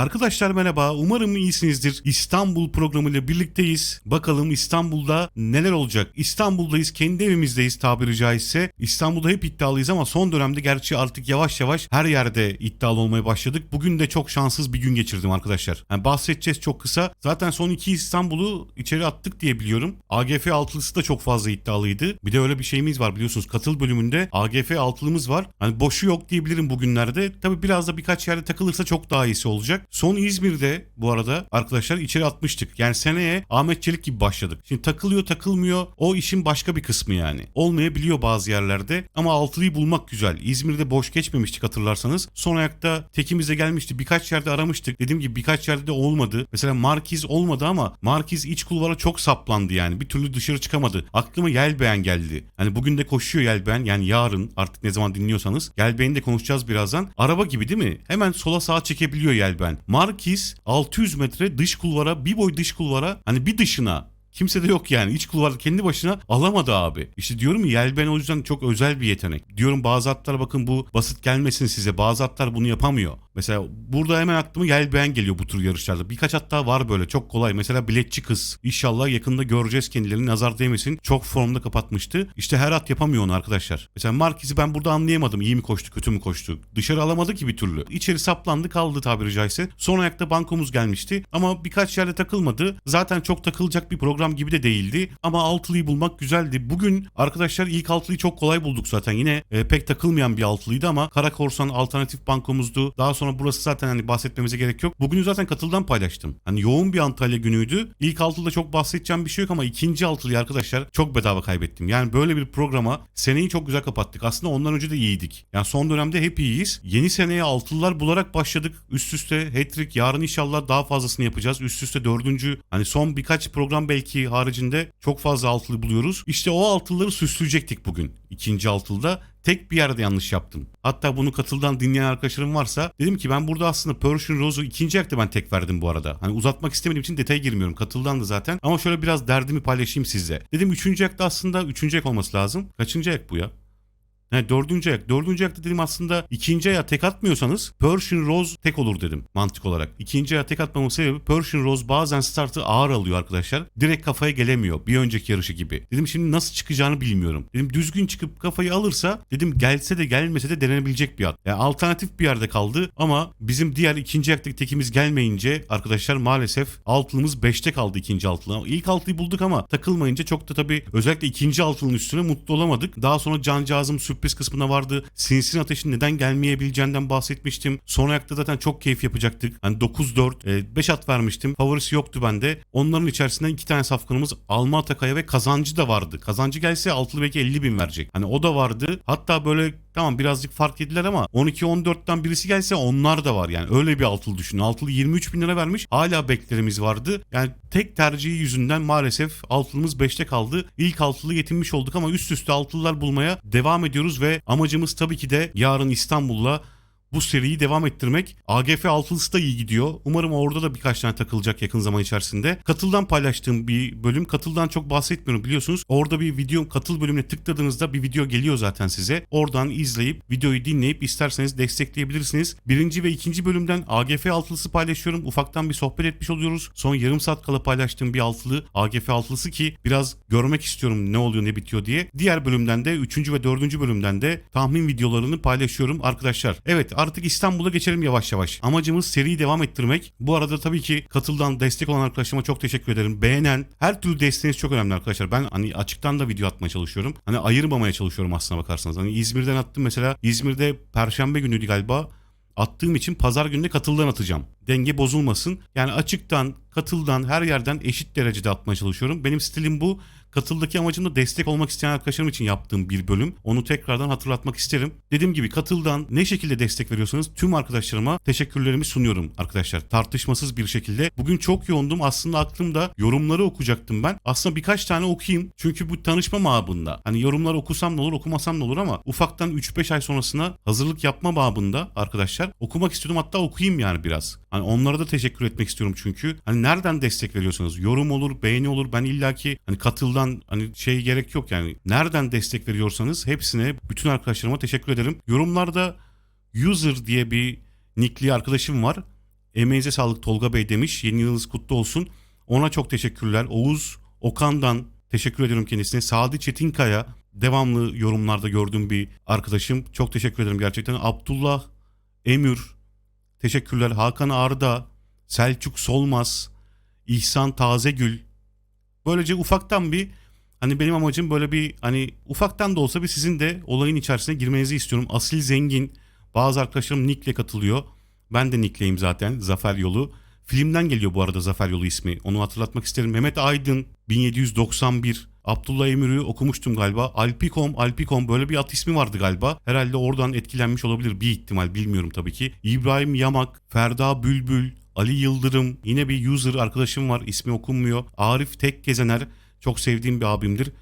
Arkadaşlar merhaba. Umarım iyisinizdir. İstanbul programıyla birlikteyiz. Bakalım İstanbul'da neler olacak? İstanbul'dayız. Kendi evimizdeyiz tabiri caizse. İstanbul'da hep iddialıyız ama son dönemde gerçi artık yavaş yavaş her yerde iddialı olmaya başladık. Bugün de çok şanssız bir gün geçirdim arkadaşlar. Yani bahsedeceğiz çok kısa. Zaten son iki İstanbul'u içeri attık diye biliyorum. AGF altılısı da çok fazla iddialıydı. Bir de öyle bir şeyimiz var biliyorsunuz. Katıl bölümünde AGF altılımız var. Hani boşu yok diyebilirim bugünlerde. Tabi biraz da birkaç yerde takılırsa çok daha iyisi olacak. Son İzmir'de bu arada arkadaşlar içeri atmıştık. Yani seneye Ahmet Çelik gibi başladık. Şimdi takılıyor takılmıyor o işin başka bir kısmı yani. Olmayabiliyor bazı yerlerde ama altılıyı bulmak güzel. İzmir'de boş geçmemiştik hatırlarsanız. Son ayakta tekimize gelmişti. Birkaç yerde aramıştık. Dediğim gibi birkaç yerde de olmadı. Mesela Markiz olmadı ama Markiz iç kulvara çok saplandı yani. Bir türlü dışarı çıkamadı. Aklıma Yelbeğen geldi. Hani bugün de koşuyor Yelbeğen. Yani yarın artık ne zaman dinliyorsanız. Yelbeğen'i de konuşacağız birazdan. Araba gibi değil mi? Hemen sola sağa çekebiliyor Yelbeğen. Markiz 600 metre dış kulvara bir boy dış kulvara hani bir dışına Kimse de yok yani. İç kulvar kendi başına alamadı abi. İşte diyorum Yelben o yüzden çok özel bir yetenek. Diyorum bazı atlar bakın bu basit gelmesin size. Bazı atlar bunu yapamıyor. Mesela burada hemen aklıma Yelben geliyor bu tür yarışlarda. Birkaç hatta var böyle çok kolay. Mesela biletçi kız. İnşallah yakında göreceğiz kendilerini. Nazar değmesin. Çok formda kapatmıştı. İşte her at yapamıyor onu arkadaşlar. Mesela Marquez'i ben burada anlayamadım. İyi mi koştu kötü mü koştu. Dışarı alamadı ki bir türlü. İçeri saplandı kaldı tabiri caizse. Son ayakta bankomuz gelmişti. Ama birkaç yerde takılmadı. Zaten çok takılacak bir program gibi de değildi. Ama altılıyı bulmak güzeldi. Bugün arkadaşlar ilk altılıyı çok kolay bulduk zaten. Yine e, pek takılmayan bir altılıydı ama Kara Korsan alternatif bankomuzdu. Daha sonra burası zaten hani bahsetmemize gerek yok. Bugünü zaten katıldan paylaştım. Hani yoğun bir Antalya günüydü. İlk altılıda çok bahsedeceğim bir şey yok ama ikinci altılıyı arkadaşlar çok bedava kaybettim. Yani böyle bir programa seneyi çok güzel kapattık. Aslında ondan önce de iyiydik. Yani son dönemde hep iyiyiz. Yeni seneye altılılar bularak başladık. Üst üste hat-trick. Yarın inşallah daha fazlasını yapacağız. Üst üste dördüncü. Hani son birkaç program belki haricinde çok fazla altılı buluyoruz. İşte o altılıları süsleyecektik bugün. ikinci altılıda tek bir yerde yanlış yaptım. Hatta bunu katıldan dinleyen arkadaşlarım varsa dedim ki ben burada aslında Persian Rose'u ikinci ayakta ben tek verdim bu arada. Hani uzatmak istemediğim için detaya girmiyorum. Katıldan da zaten. Ama şöyle biraz derdimi paylaşayım sizle. Dedim üçüncü ayakta aslında üçüncü ayak olması lazım. Kaçıncı ayak bu ya? He, dördüncü ayak. Dördüncü ayakta dedim aslında ikinci ayağa tek atmıyorsanız Persian Rose tek olur dedim mantık olarak. İkinci ayağa tek atmamın sebebi Persian Rose bazen startı ağır alıyor arkadaşlar. Direkt kafaya gelemiyor bir önceki yarışı gibi. Dedim şimdi nasıl çıkacağını bilmiyorum. Dedim düzgün çıkıp kafayı alırsa dedim gelse de gelmese de denenebilecek bir at. Yani alternatif bir yerde kaldı ama bizim diğer ikinci ayaktaki tekimiz gelmeyince arkadaşlar maalesef altılımız 5'te kaldı ikinci altılı. İlk altıyı bulduk ama takılmayınca çok da tabii özellikle ikinci altının üstüne mutlu olamadık. Daha sonra cancağızım sürpriz kısmına vardı. Sinsin ateşin neden gelmeyebileceğinden bahsetmiştim. Son ayakta zaten çok keyif yapacaktık. Hani 9-4, 5 at vermiştim. Favorisi yoktu bende. Onların içerisinden iki tane safkanımız Alma Atakaya ve Kazancı da vardı. Kazancı gelse altılı belki 50 bin verecek. Hani o da vardı. Hatta böyle Tamam birazcık fark ettiler ama 12-14'ten birisi gelse onlar da var yani öyle bir altılı düşünün. Altılı 23 bin lira vermiş hala beklerimiz vardı. Yani tek tercihi yüzünden maalesef altılımız 5'te kaldı. İlk altılı yetinmiş olduk ama üst üste altılılar bulmaya devam ediyoruz ve amacımız tabii ki de yarın İstanbul'la bu seriyi devam ettirmek. AGF altılısı da iyi gidiyor. Umarım orada da birkaç tane takılacak yakın zaman içerisinde. Katıldan paylaştığım bir bölüm. Katıldan çok bahsetmiyorum biliyorsunuz. Orada bir video katıl bölümüne tıkladığınızda bir video geliyor zaten size. Oradan izleyip videoyu dinleyip isterseniz destekleyebilirsiniz. Birinci ve ikinci bölümden AGF altılısı paylaşıyorum. Ufaktan bir sohbet etmiş oluyoruz. Son yarım saat kala paylaştığım bir altılı AGF altılısı ki biraz görmek istiyorum ne oluyor ne bitiyor diye. Diğer bölümden de üçüncü ve dördüncü bölümden de tahmin videolarını paylaşıyorum arkadaşlar. Evet artık İstanbul'a geçelim yavaş yavaş. Amacımız seriyi devam ettirmek. Bu arada tabii ki katıldan destek olan arkadaşlarıma çok teşekkür ederim. Beğenen her türlü desteğiniz çok önemli arkadaşlar. Ben hani açıktan da video atmaya çalışıyorum. Hani ayırmamaya çalışıyorum aslına bakarsanız. Hani İzmir'den attım mesela. İzmir'de perşembe günüydü galiba attığım için pazar gününe katıldan atacağım. Denge bozulmasın. Yani açıktan, katıldan, her yerden eşit derecede atmaya çalışıyorum. Benim stilim bu. Katıldaki amacım da destek olmak isteyen arkadaşlarım için yaptığım bir bölüm. Onu tekrardan hatırlatmak isterim. Dediğim gibi katıldan ne şekilde destek veriyorsanız tüm arkadaşlarıma teşekkürlerimi sunuyorum arkadaşlar. Tartışmasız bir şekilde. Bugün çok yoğundum. Aslında aklımda yorumları okuyacaktım ben. Aslında birkaç tane okuyayım. Çünkü bu tanışma mabında. Hani yorumları okusam ne olur okumasam ne olur ama ufaktan 3-5 ay sonrasına hazırlık yapma babında arkadaşlar okumak istiyordum. Hatta okuyayım yani biraz. Hani onlara da teşekkür etmek istiyorum çünkü. Hani nereden destek veriyorsanız yorum olur, beğeni olur. Ben illaki hani katıldan hani şey gerek yok yani. Nereden destek veriyorsanız hepsine bütün arkadaşlarıma teşekkür ederim. Yorumlarda user diye bir nickli arkadaşım var. Emeğinize sağlık Tolga Bey demiş. Yeni yılınız kutlu olsun. Ona çok teşekkürler. Oğuz Okan'dan teşekkür ediyorum kendisine. Sadi Çetinkaya devamlı yorumlarda gördüğüm bir arkadaşım. Çok teşekkür ederim gerçekten. Abdullah Emür teşekkürler. Hakan Arda, Selçuk Solmaz, İhsan Tazegül. Böylece ufaktan bir hani benim amacım böyle bir hani ufaktan da olsa bir sizin de olayın içerisine girmenizi istiyorum. Asil Zengin bazı arkadaşlarım Nick'le katılıyor. Ben de Nick'leyim zaten Zafer Yolu. Filmden geliyor bu arada Zafer Yolu ismi. Onu hatırlatmak isterim. Mehmet Aydın 1791. Abdullah Emir'i okumuştum galiba. Alpikom, Alpikom böyle bir at ismi vardı galiba. Herhalde oradan etkilenmiş olabilir bir ihtimal bilmiyorum tabii ki. İbrahim Yamak, Ferda Bülbül, Ali Yıldırım, yine bir user arkadaşım var ismi okunmuyor. Arif Tek Gezener çok sevdiğim bir abimdir.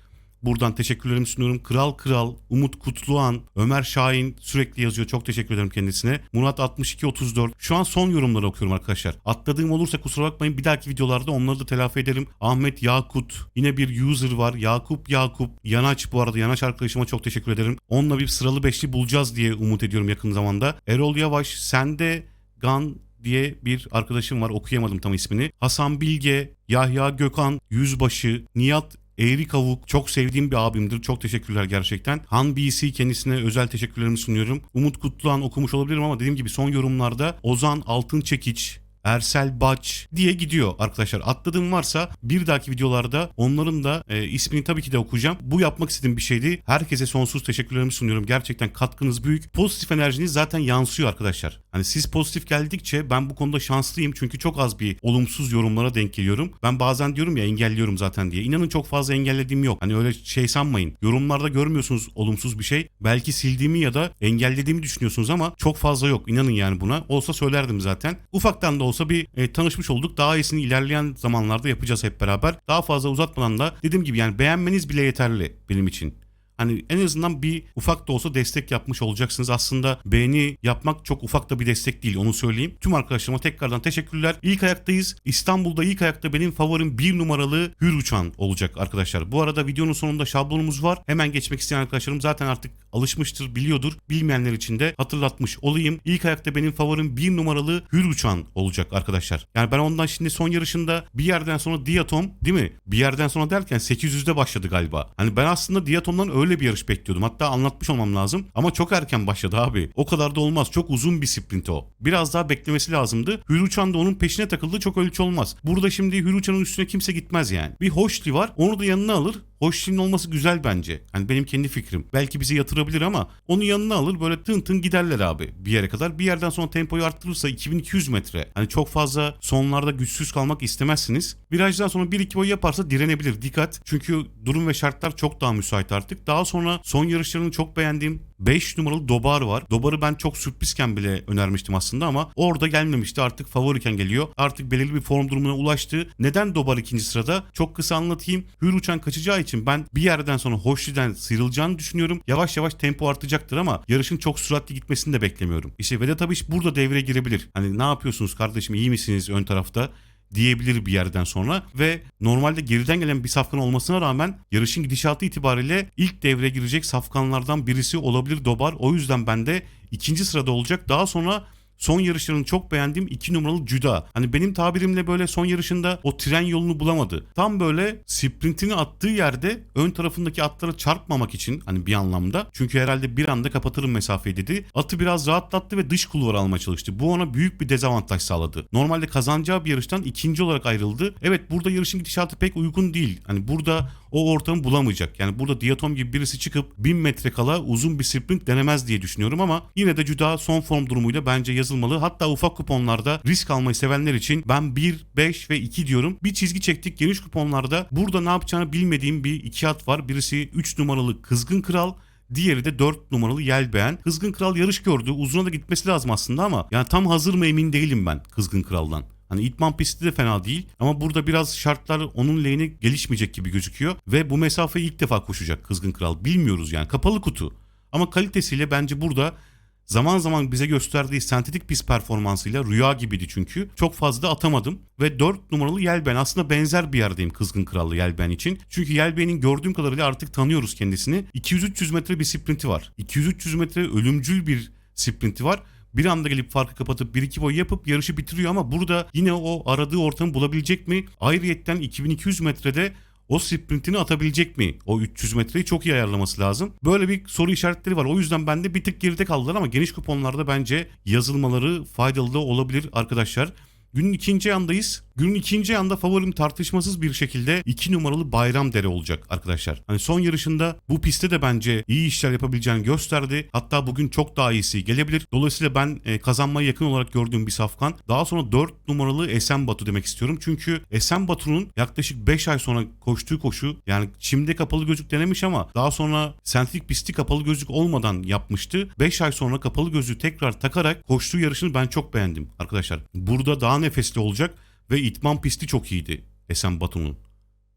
Buradan teşekkürlerimi sunuyorum. Kral Kral, Umut Kutluhan, Ömer Şahin sürekli yazıyor. Çok teşekkür ederim kendisine. Murat 6234. Şu an son yorumları okuyorum arkadaşlar. Atladığım olursa kusura bakmayın. Bir dahaki videolarda onları da telafi ederim. Ahmet Yakut. Yine bir user var. Yakup Yakup. Yanaç bu arada. Yanaç arkadaşıma çok teşekkür ederim. Onunla bir sıralı beşli bulacağız diye umut ediyorum yakın zamanda. Erol Yavaş. Sende Gan diye bir arkadaşım var okuyamadım tam ismini. Hasan Bilge, Yahya Gökhan, Yüzbaşı, Nihat Eğri Kavuk çok sevdiğim bir abimdir. Çok teşekkürler gerçekten. Han BC kendisine özel teşekkürlerimi sunuyorum. Umut Kutluhan okumuş olabilirim ama dediğim gibi son yorumlarda Ozan Altın Çekiç, Ersel Baç diye gidiyor arkadaşlar. Atladığım varsa bir dahaki videolarda onların da e, ismini tabii ki de okuyacağım. Bu yapmak istediğim bir şeydi. Herkese sonsuz teşekkürlerimi sunuyorum. Gerçekten katkınız büyük. Pozitif enerjiniz zaten yansıyor arkadaşlar. Hani siz pozitif geldikçe ben bu konuda şanslıyım. Çünkü çok az bir olumsuz yorumlara denk geliyorum. Ben bazen diyorum ya engelliyorum zaten diye. İnanın çok fazla engellediğim yok. Hani öyle şey sanmayın. Yorumlarda görmüyorsunuz olumsuz bir şey. Belki sildiğimi ya da engellediğimi düşünüyorsunuz ama çok fazla yok. İnanın yani buna. Olsa söylerdim zaten. Ufaktan da olsa bir e, tanışmış olduk. Daha iyisini ilerleyen zamanlarda yapacağız hep beraber. Daha fazla uzatmadan da dediğim gibi yani beğenmeniz bile yeterli benim için. Hani en azından bir ufak da olsa destek yapmış olacaksınız. Aslında beğeni yapmak çok ufak da bir destek değil onu söyleyeyim. Tüm arkadaşlarıma tekrardan teşekkürler. İlk ayaktayız. İstanbul'da ilk ayakta benim favorim bir numaralı Hür Uçan olacak arkadaşlar. Bu arada videonun sonunda şablonumuz var. Hemen geçmek isteyen arkadaşlarım zaten artık alışmıştır, biliyordur. Bilmeyenler için de hatırlatmış olayım. İlk ayakta benim favorim bir numaralı Hür Uçan olacak arkadaşlar. Yani ben ondan şimdi son yarışında bir yerden sonra Diatom değil mi? Bir yerden sonra derken 800'de başladı galiba. Hani ben aslında Diatom'dan öyle bir yarış bekliyordum. Hatta anlatmış olmam lazım. Ama çok erken başladı abi. O kadar da olmaz. Çok uzun bir sprint o. Biraz daha beklemesi lazımdı. Hür Uçan da onun peşine takıldı. Çok ölçü olmaz. Burada şimdi Hür Uçan'ın üstüne kimse gitmez yani. Bir Hoşli var. Onu da yanına alır. Hoşli'nin olması güzel bence. Hani benim kendi fikrim. Belki bizi yatırabilir ama onu yanına alır böyle tın tın giderler abi bir yere kadar. Bir yerden sonra tempoyu arttırırsa 2200 metre. Hani çok fazla sonlarda güçsüz kalmak istemezsiniz. Virajdan sonra 1-2 boy yaparsa direnebilir. Dikkat. Çünkü durum ve şartlar çok daha müsait artık. Daha sonra son yarışlarını çok beğendiğim 5 numaralı Dobar var. Dobar'ı ben çok sürprizken bile önermiştim aslında ama orada gelmemişti. Artık favoriken geliyor. Artık belirli bir form durumuna ulaştı. Neden Dobar ikinci sırada? Çok kısa anlatayım. Hür uçan kaçacağı için ben bir yerden sonra Hoşli'den sıyrılacağını düşünüyorum. Yavaş yavaş tempo artacaktır ama yarışın çok süratli gitmesini de beklemiyorum. İşte Vedat Abiş burada devreye girebilir. Hani ne yapıyorsunuz kardeşim iyi misiniz ön tarafta? Diyebilir bir yerden sonra ve normalde geriden gelen bir safkan olmasına rağmen yarışın gidişatı itibariyle ilk devreye girecek safkanlardan birisi olabilir Dobar. O yüzden ben de ikinci sırada olacak. Daha sonra son yarışlarını çok beğendiğim 2 numaralı Cüda. Hani benim tabirimle böyle son yarışında o tren yolunu bulamadı. Tam böyle sprintini attığı yerde ön tarafındaki atlara çarpmamak için hani bir anlamda. Çünkü herhalde bir anda kapatırım mesafeyi dedi. Atı biraz rahatlattı ve dış kulvar almaya çalıştı. Bu ona büyük bir dezavantaj sağladı. Normalde kazanacağı bir yarıştan ikinci olarak ayrıldı. Evet burada yarışın gidişatı pek uygun değil. Hani burada o ortamı bulamayacak. Yani burada Diatom gibi birisi çıkıp 1000 metre kala uzun bir sprint denemez diye düşünüyorum ama yine de Cüda son form durumuyla bence yazılmalı. Hatta ufak kuponlarda risk almayı sevenler için ben 1, 5 ve 2 diyorum. Bir çizgi çektik geniş kuponlarda. Burada ne yapacağını bilmediğim bir iki at var. Birisi 3 numaralı Kızgın Kral. Diğeri de 4 numaralı Yelbeğen. Kızgın Kral yarış gördü. Uzuna da gitmesi lazım aslında ama yani tam hazır mı emin değilim ben Kızgın Kral'dan. Hani İtman pisti de fena değil ama burada biraz şartlar onun lehine gelişmeyecek gibi gözüküyor ve bu mesafeyi ilk defa koşacak Kızgın Kral. Bilmiyoruz yani kapalı kutu. Ama kalitesiyle bence burada zaman zaman bize gösterdiği sentetik pist performansıyla rüya gibiydi çünkü. Çok fazla atamadım ve 4 numaralı Yelben aslında benzer bir yerdeyim Kızgın Krallı Yelben için. Çünkü Yelben'in gördüğüm kadarıyla artık tanıyoruz kendisini. 200-300 metre bir sprinti var. 200-300 metre ölümcül bir sprinti var. Bir anda gelip farkı kapatıp 1-2 boy yapıp yarışı bitiriyor ama burada yine o aradığı ortamı bulabilecek mi? Ayrıyetten 2200 metrede o sprintini atabilecek mi? O 300 metreyi çok iyi ayarlaması lazım. Böyle bir soru işaretleri var. O yüzden bende bir tık geride kaldılar ama geniş kuponlarda bence yazılmaları faydalı da olabilir arkadaşlar. Günün ikinci yandayız. Günün ikinci yanda favorim tartışmasız bir şekilde 2 numaralı Bayram Dere olacak arkadaşlar. Hani son yarışında bu pistte de bence iyi işler yapabileceğini gösterdi. Hatta bugün çok daha iyisi gelebilir. Dolayısıyla ben e, kazanmaya yakın olarak gördüğüm bir safkan. Daha sonra 4 numaralı Esen Batu demek istiyorum. Çünkü Esen Batu'nun yaklaşık 5 ay sonra koştuğu koşu yani çimde kapalı gözlük denemiş ama daha sonra sentetik pisti kapalı gözlük olmadan yapmıştı. 5 ay sonra kapalı gözlüğü tekrar takarak koştuğu yarışını ben çok beğendim arkadaşlar. Burada daha nefesli olacak ve itman pisti çok iyiydi Esen Batu'nun.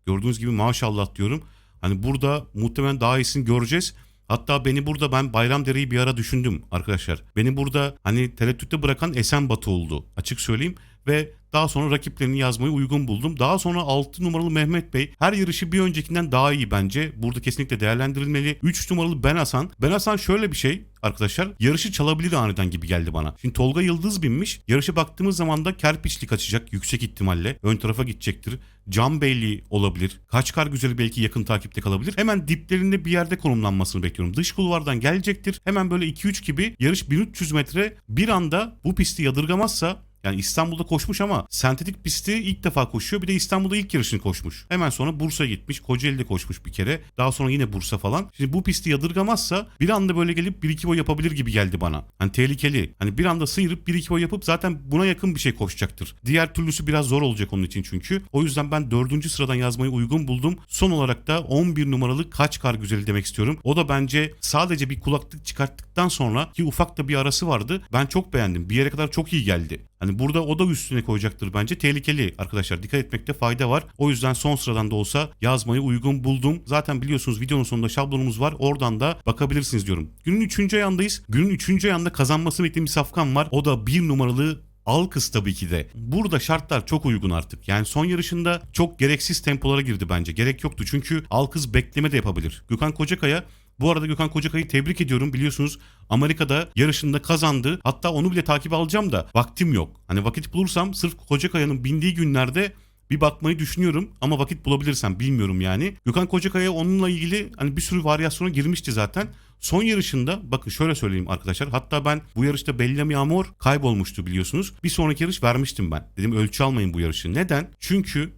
Gördüğünüz gibi maşallah diyorum. Hani burada muhtemelen daha iyisini göreceğiz. Hatta beni burada ben Bayramdere'yi bir ara düşündüm arkadaşlar. Beni burada hani tereddütte bırakan Esen Batu oldu açık söyleyeyim. Ve daha sonra rakiplerini yazmayı uygun buldum. Daha sonra 6 numaralı Mehmet Bey her yarışı bir öncekinden daha iyi bence. Burada kesinlikle değerlendirilmeli. 3 numaralı Ben Hasan. Ben Hasan şöyle bir şey arkadaşlar. Yarışı çalabilir aniden gibi geldi bana. Şimdi Tolga Yıldız binmiş. Yarışa baktığımız zaman da Kerpiçli kaçacak yüksek ihtimalle. Ön tarafa gidecektir. Can Beyli olabilir. Kaçkar Güzeli belki yakın takipte kalabilir. Hemen diplerinde bir yerde konumlanmasını bekliyorum. Dış kulvardan gelecektir. Hemen böyle 2-3 gibi yarış 1300 metre bir anda bu pisti yadırgamazsa yani İstanbul'da koşmuş ama sentetik pisti ilk defa koşuyor. Bir de İstanbul'da ilk yarışını koşmuş. Hemen sonra Bursa'ya gitmiş. Kocaeli'de koşmuş bir kere. Daha sonra yine Bursa falan. Şimdi bu pisti yadırgamazsa bir anda böyle gelip 1-2 boy yapabilir gibi geldi bana. Hani tehlikeli. Hani bir anda sıyırıp 1-2 boy yapıp zaten buna yakın bir şey koşacaktır. Diğer türlüsü biraz zor olacak onun için çünkü. O yüzden ben 4. sıradan yazmayı uygun buldum. Son olarak da 11 numaralı kaç kar güzeli demek istiyorum. O da bence sadece bir kulaklık çıkarttıktan sonra ki ufak da bir arası vardı. Ben çok beğendim. Bir yere kadar çok iyi geldi. Hani burada o da üstüne koyacaktır bence. Tehlikeli arkadaşlar. Dikkat etmekte fayda var. O yüzden son sıradan da olsa yazmayı uygun buldum. Zaten biliyorsunuz videonun sonunda şablonumuz var. Oradan da bakabilirsiniz diyorum. Günün 3. ayandayız. Günün 3. ayanda kazanması beklediğim bir safkan var. O da 1 numaralı Alkız tabii ki de. Burada şartlar çok uygun artık. Yani son yarışında çok gereksiz tempolara girdi bence. Gerek yoktu çünkü Alkız bekleme de yapabilir. Gökhan Kocakaya bu arada Gökhan Kocakay'ı tebrik ediyorum. Biliyorsunuz Amerika'da yarışında kazandı. Hatta onu bile takip alacağım da vaktim yok. Hani vakit bulursam sırf Kocakaya'nın bindiği günlerde bir bakmayı düşünüyorum ama vakit bulabilirsem bilmiyorum yani. Gökhan Kocakaya onunla ilgili hani bir sürü varyasyona girmişti zaten. Son yarışında bakın şöyle söyleyeyim arkadaşlar. Hatta ben bu yarışta Bellamy Amor kaybolmuştu biliyorsunuz. Bir sonraki yarış vermiştim ben. Dedim ölçü almayın bu yarışı. Neden? Çünkü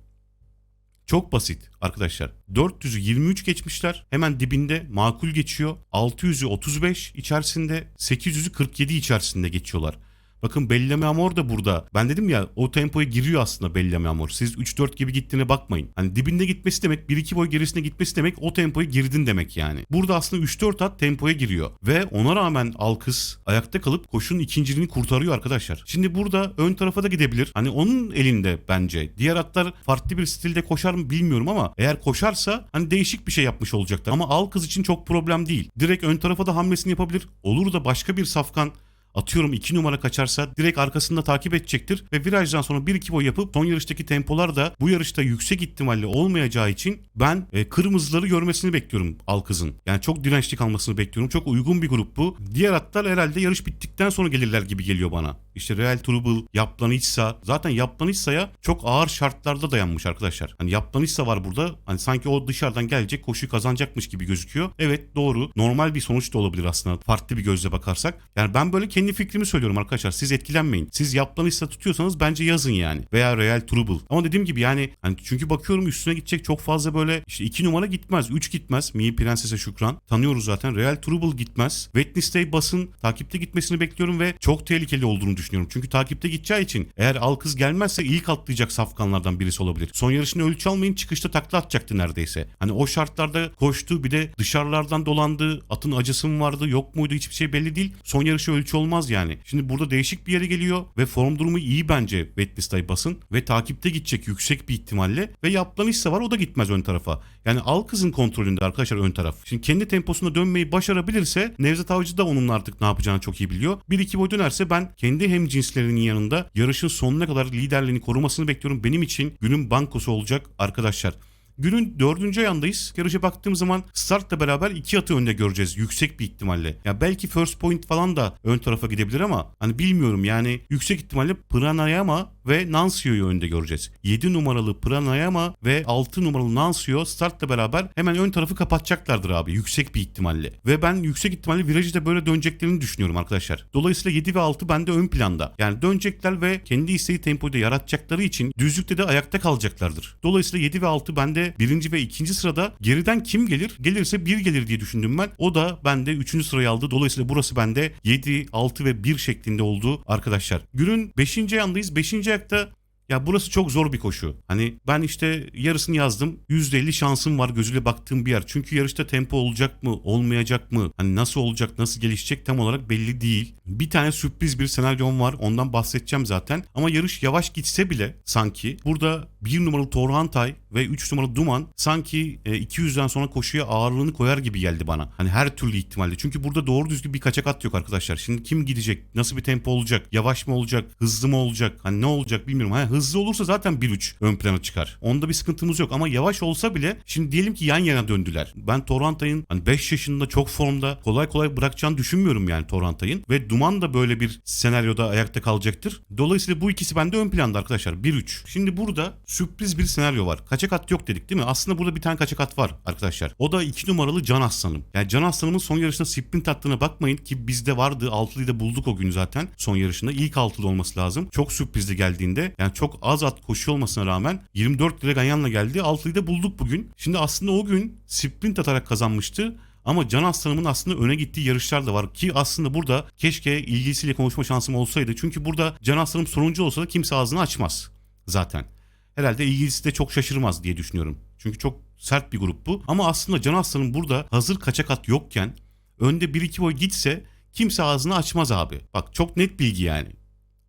çok basit arkadaşlar. 400'ü 23 geçmişler. Hemen dibinde makul geçiyor. 600'ü 35 içerisinde. 800'ü 47 içerisinde geçiyorlar. Bakın Bellamy Amor da burada. Ben dedim ya o tempoya giriyor aslında Bellamy Amor. Siz 3-4 gibi gittiğine bakmayın. Hani dibinde gitmesi demek 1-2 boy gerisine gitmesi demek o tempoya girdin demek yani. Burada aslında 3-4 at tempoya giriyor. Ve ona rağmen Alkız ayakta kalıp koşunun ikinciliğini kurtarıyor arkadaşlar. Şimdi burada ön tarafa da gidebilir. Hani onun elinde bence. Diğer atlar farklı bir stilde koşar mı bilmiyorum ama eğer koşarsa hani değişik bir şey yapmış olacaklar. Ama Alkız için çok problem değil. Direkt ön tarafa da hamlesini yapabilir. Olur da başka bir safkan atıyorum 2 numara kaçarsa direkt arkasında takip edecektir ve virajdan sonra 1-2 boy yapıp son yarıştaki tempolar da bu yarışta yüksek ihtimalle olmayacağı için ben e, kırmızıları görmesini bekliyorum Alkız'ın. Yani çok dirençli kalmasını bekliyorum. Çok uygun bir grup bu. Diğer atlar herhalde yarış bittikten sonra gelirler gibi geliyor bana. İşte Real Trouble, Yaplanitsa. Zaten Yaplanitsa'ya çok ağır şartlarda dayanmış arkadaşlar. Hani Yaplanitsa var burada. Hani sanki o dışarıdan gelecek koşuyu kazanacakmış gibi gözüküyor. Evet doğru. Normal bir sonuç da olabilir aslında. Farklı bir gözle bakarsak. Yani ben böyle kendi fikrimi söylüyorum arkadaşlar. Siz etkilenmeyin. Siz Yaplanitsa tutuyorsanız bence yazın yani. Veya Real Trouble. Ama dediğim gibi yani hani çünkü bakıyorum üstüne gidecek çok fazla böyle işte 2 numara gitmez. 3 gitmez. Mi Prenses'e şükran. Tanıyoruz zaten. Real Trouble gitmez. Wednesday basın takipte gitmesini bekliyorum ve çok tehlikeli olduğunu düşünüyorum. Çünkü takipte gideceği için eğer Alkız gelmezse ilk atlayacak safkanlardan birisi olabilir. Son yarışını ölçü almayın çıkışta takla atacaktı neredeyse. Hani o şartlarda koştu bir de dışarılardan dolandı. Atın acısı mı vardı yok muydu hiçbir şey belli değil. Son yarışı ölçü olmaz yani. Şimdi burada değişik bir yere geliyor ve form durumu iyi bence Wednesday basın ve takipte gidecek yüksek bir ihtimalle ve yaplanışsa var o da gitmez ön tarafa. Yani Alkız'ın kontrolünde arkadaşlar ön taraf. Şimdi kendi temposunda dönmeyi başarabilirse Nevzat Avcı da onun artık ne yapacağını çok iyi biliyor. 1-2 boy dönerse ben kendi hem cinslerinin yanında yarışın sonuna kadar liderliğini korumasını bekliyorum. Benim için günün bankosu olacak arkadaşlar. Günün dördüncü ayağındayız. Yarışa baktığım zaman startla beraber iki atı önde göreceğiz yüksek bir ihtimalle. Ya belki first point falan da ön tarafa gidebilir ama hani bilmiyorum yani yüksek ihtimalle Pranayama ve Nansio'yu önde göreceğiz. 7 numaralı Pranayama ve 6 numaralı Nansio startla beraber hemen ön tarafı kapatacaklardır abi yüksek bir ihtimalle. Ve ben yüksek ihtimalle virajı da böyle döneceklerini düşünüyorum arkadaşlar. Dolayısıyla 7 ve 6 bende ön planda. Yani dönecekler ve kendi isteği tempoyu da yaratacakları için düzlükte de ayakta kalacaklardır. Dolayısıyla 7 ve 6 bende birinci ve ikinci sırada. Geriden kim gelir? Gelirse 1 gelir diye düşündüm ben. O da bende 3. sırayı aldı. Dolayısıyla burası bende 7, 6 ve 1 şeklinde oldu arkadaşlar. Günün 5. ayağındayız. 5. ayakta ya burası çok zor bir koşu. Hani ben işte yarısını yazdım. %50 şansım var gözüyle baktığım bir yer. Çünkü yarışta tempo olacak mı, olmayacak mı? Hani nasıl olacak, nasıl gelişecek tam olarak belli değil. Bir tane sürpriz bir senaryom var. Ondan bahsedeceğim zaten. Ama yarış yavaş gitse bile sanki burada 1 numaralı Torhantay ve 3 numaralı Duman sanki e, 200'den sonra koşuya ağırlığını koyar gibi geldi bana. Hani her türlü ihtimalle. Çünkü burada doğru düzgün bir kaçak at yok arkadaşlar. Şimdi kim gidecek? Nasıl bir tempo olacak? Yavaş mı olacak? Hızlı mı olacak? Hani ne olacak bilmiyorum. Ha, hızlı olursa zaten 1-3 ön plana çıkar. Onda bir sıkıntımız yok ama yavaş olsa bile şimdi diyelim ki yan yana döndüler. Ben Torrentay'ın hani 5 yaşında çok formda kolay kolay bırakacağını düşünmüyorum yani Torrentay'ın ve Duman da böyle bir senaryoda ayakta kalacaktır. Dolayısıyla bu ikisi bende ön planda arkadaşlar 1-3. Şimdi burada sürpriz bir senaryo var. Kaçak at yok dedik değil mi? Aslında burada bir tane kaçak at var arkadaşlar. O da 2 numaralı Can Aslanım. Yani Can Aslanım'ın son yarışında sprint attığına bakmayın ki bizde vardı. Altılıyı da bulduk o gün zaten son yarışında. İlk altılı olması lazım. Çok sürprizli geldiğinde. Yani çok az at koşuyor olmasına rağmen 24 lira ganyanla geldi. Altılıyı da bulduk bugün. Şimdi aslında o gün sprint atarak kazanmıştı. Ama Can Aslanım'ın aslında öne gittiği yarışlar da var ki aslında burada keşke ilgisiyle konuşma şansım olsaydı. Çünkü burada Can Aslanım sonuncu olsa da kimse ağzını açmaz zaten. Herhalde ilgilisi de çok şaşırmaz diye düşünüyorum. Çünkü çok sert bir grup bu. Ama aslında Can Aslan'ın burada hazır kaçak at yokken önde 1-2 boy gitse kimse ağzını açmaz abi. Bak çok net bilgi yani.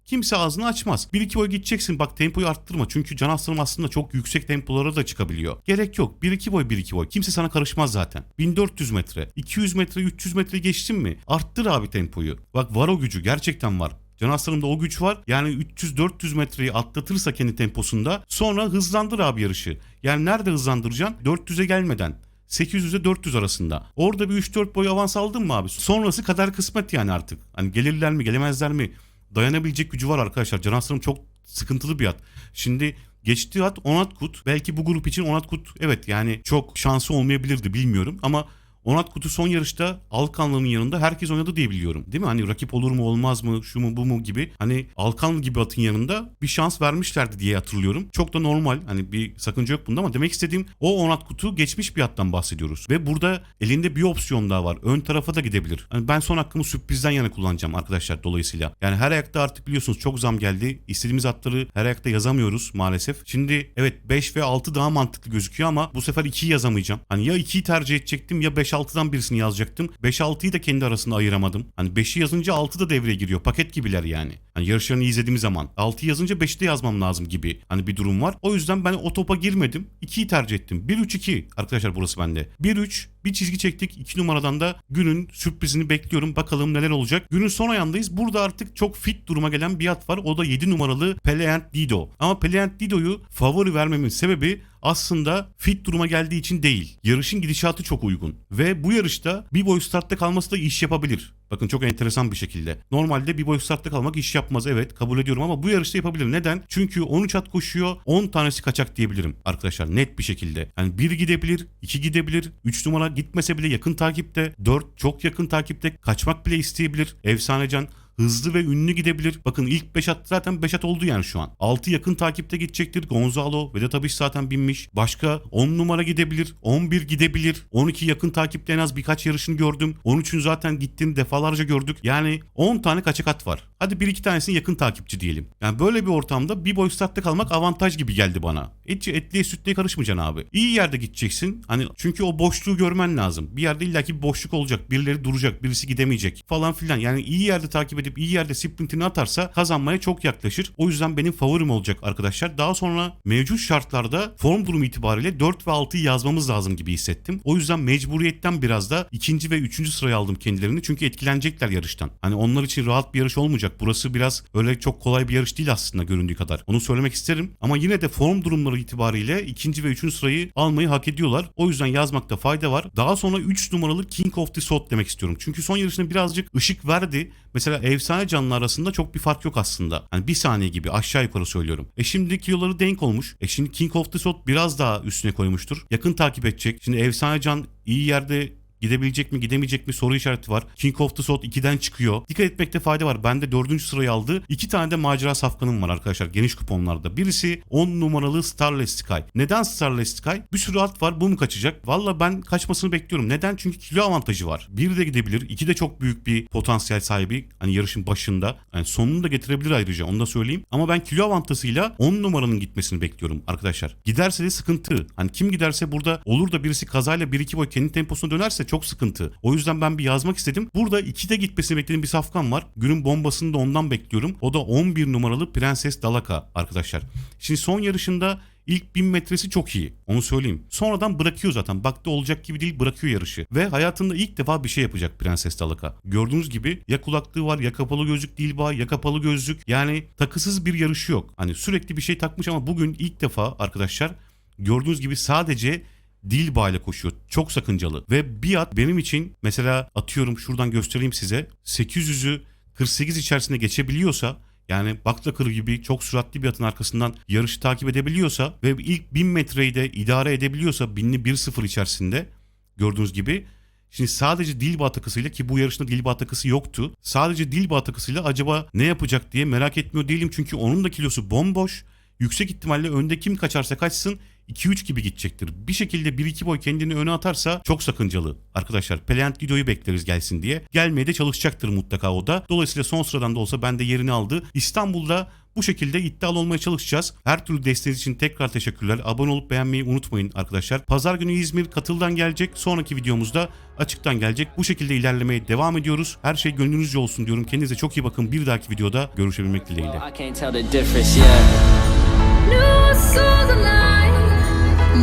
Kimse ağzını açmaz. 1-2 boy gideceksin bak tempoyu arttırma. Çünkü Can Aslanım aslında çok yüksek tempolara da çıkabiliyor. Gerek yok. 1-2 boy 1-2 boy. Kimse sana karışmaz zaten. 1400 metre, 200 metre, 300 metre geçtin mi? Arttır abi tempoyu. Bak var o gücü gerçekten var. Can Aslanım'da o güç var. Yani 300-400 metreyi atlatırsa kendi temposunda sonra hızlandır abi yarışı. Yani nerede hızlandıracaksın? 400'e gelmeden. 800 ile 400 arasında. Orada bir 3-4 boy avans aldın mı abi? Sonrası kadar kısmet yani artık. Hani gelirler mi gelemezler mi? Dayanabilecek gücü var arkadaşlar. Can Aslanım çok sıkıntılı bir at. Şimdi geçtiği at Onat Kut. Belki bu grup için Onat Kut evet yani çok şansı olmayabilirdi bilmiyorum ama Onat Kut'u son yarışta Alkanlı'nın yanında herkes oynadı diye biliyorum. Değil mi? Hani rakip olur mu olmaz mı şu mu bu mu gibi. Hani Alkanlı gibi atın yanında bir şans vermişlerdi diye hatırlıyorum. Çok da normal. Hani bir sakınca yok bunda ama demek istediğim o Onat Kut'u geçmiş bir attan bahsediyoruz. Ve burada elinde bir opsiyon daha var. Ön tarafa da gidebilir. Hani ben son hakkımı sürprizden yana kullanacağım arkadaşlar dolayısıyla. Yani her ayakta artık biliyorsunuz çok zam geldi. İstediğimiz atları her ayakta yazamıyoruz maalesef. Şimdi evet 5 ve 6 daha mantıklı gözüküyor ama bu sefer 2'yi yazamayacağım. Hani ya 2'yi tercih edecektim ya 5 6'dan birisini yazacaktım. 5-6'yı da kendi arasında ayıramadım. Hani 5'i yazınca 6 da devreye giriyor. Paket gibiler yani. Hani yarışlarını izlediğim zaman 6'yı yazınca 5'i de yazmam lazım gibi. Hani bir durum var. O yüzden ben o topa girmedim. 2'yi tercih ettim. 1-3-2 arkadaşlar burası bende. 1-3 bir çizgi çektik. 2 numaradan da günün sürprizini bekliyorum. Bakalım neler olacak. Günün son ayağındayız. Burada artık çok fit duruma gelen bir at var. O da 7 numaralı Peleant Dido. Ama Peleant Dido'yu favori vermemin sebebi aslında fit duruma geldiği için değil. Yarışın gidişatı çok uygun. Ve bu yarışta bir boy startta kalması da iş yapabilir. Bakın çok enteresan bir şekilde. Normalde bir boy startta kalmak iş yapmaz evet kabul ediyorum ama bu yarışta yapabilir. Neden? Çünkü 13 at koşuyor 10 tanesi kaçak diyebilirim arkadaşlar net bir şekilde. Yani 1 gidebilir, 2 gidebilir, 3 numara gitmese bile yakın takipte, 4 çok yakın takipte kaçmak bile isteyebilir. Efsanecan hızlı ve ünlü gidebilir. Bakın ilk 5 at zaten 5 at oldu yani şu an. 6 yakın takipte gidecektir. Gonzalo, Vedat Abiş zaten binmiş. Başka 10 numara gidebilir. 11 gidebilir. 12 yakın takipte en az birkaç yarışını gördüm. 13'ün zaten gittiğini defalarca gördük. Yani 10 tane kaçak at var. Hadi bir iki tanesini yakın takipçi diyelim. Yani böyle bir ortamda bir boy startta kalmak avantaj gibi geldi bana. Etçi etliye sütlüye karışmayacaksın abi. İyi yerde gideceksin. Hani çünkü o boşluğu görmen lazım. Bir yerde illaki bir boşluk olacak. Birileri duracak, birisi gidemeyecek falan filan. Yani iyi yerde takip edip iyi yerde sprintini atarsa kazanmaya çok yaklaşır. O yüzden benim favorim olacak arkadaşlar. Daha sonra mevcut şartlarda form durumu itibariyle 4 ve 6'yı yazmamız lazım gibi hissettim. O yüzden mecburiyetten biraz da ikinci ve üçüncü sıraya aldım kendilerini. Çünkü etkilenecekler yarıştan. Hani onlar için rahat bir yarış olmayacak. Burası biraz öyle çok kolay bir yarış değil aslında göründüğü kadar. Onu söylemek isterim. Ama yine de form durumları itibariyle ikinci ve üçüncü sırayı almayı hak ediyorlar. O yüzden yazmakta fayda var. Daha sonra 3 numaralı King of the Sot demek istiyorum. Çünkü son yarışında birazcık ışık verdi. Mesela efsane canlı arasında çok bir fark yok aslında. Hani bir saniye gibi aşağı yukarı söylüyorum. E şimdi kiloları denk olmuş. E şimdi King of the Sot biraz daha üstüne koymuştur. Yakın takip edecek. Şimdi efsane can iyi yerde Gidebilecek mi gidemeyecek mi soru işareti var. King of the Sot 2'den çıkıyor. Dikkat etmekte fayda var. Bende 4. sırayı aldı. 2 tane de macera safkanım var arkadaşlar geniş kuponlarda. Birisi 10 numaralı Starless Sky. Neden Starless Sky? Bir sürü at var bu mu kaçacak? Valla ben kaçmasını bekliyorum. Neden? Çünkü kilo avantajı var. Bir de gidebilir. iki de çok büyük bir potansiyel sahibi. Hani yarışın başında. Yani sonunu da getirebilir ayrıca onu da söyleyeyim. Ama ben kilo avantajıyla 10 numaranın gitmesini bekliyorum arkadaşlar. Giderse de sıkıntı. Hani kim giderse burada olur da birisi kazayla 1-2 boy kendi temposuna dönerse çok sıkıntı. O yüzden ben bir yazmak istedim. Burada 2'de gitmesini beklediğim bir safkan var. Günün bombasını da ondan bekliyorum. O da 11 numaralı Prenses Dalaka arkadaşlar. Şimdi son yarışında İlk 1000 metresi çok iyi. Onu söyleyeyim. Sonradan bırakıyor zaten. Baktı olacak gibi değil bırakıyor yarışı. Ve hayatında ilk defa bir şey yapacak Prenses Dalaka. Gördüğünüz gibi ya kulaklığı var ya kapalı gözlük değil bağ ya kapalı gözlük. Yani takısız bir yarışı yok. Hani sürekli bir şey takmış ama bugün ilk defa arkadaşlar gördüğünüz gibi sadece dil bağıyla koşuyor. Çok sakıncalı. Ve bir at benim için mesela atıyorum şuradan göstereyim size. 800'ü 48 içerisinde geçebiliyorsa yani Baklakır gibi çok süratli bir atın arkasından yarışı takip edebiliyorsa ve ilk 1000 metreyi de idare edebiliyorsa binli 1-0 içerisinde gördüğünüz gibi Şimdi sadece Dilba takısıyla ki bu yarışta Dilba takısı yoktu. Sadece Dilba takısıyla acaba ne yapacak diye merak etmiyor değilim. Çünkü onun da kilosu bomboş. Yüksek ihtimalle önde kim kaçarsa kaçsın 2-3 gibi gidecektir. Bir şekilde 1-2 boy kendini öne atarsa çok sakıncalı. Arkadaşlar Peleant videoyu bekleriz gelsin diye. Gelmeye de çalışacaktır mutlaka o da. Dolayısıyla son sıradan da olsa bende yerini aldı. İstanbul'da bu şekilde iddialı olmaya çalışacağız. Her türlü desteğiniz için tekrar teşekkürler. Abone olup beğenmeyi unutmayın arkadaşlar. Pazar günü İzmir katıldan gelecek. Sonraki videomuzda açıktan gelecek. Bu şekilde ilerlemeye devam ediyoruz. Her şey gönlünüzce olsun diyorum. Kendinize çok iyi bakın. Bir dahaki videoda görüşebilmek dileğiyle. I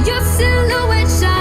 your silhouette shine.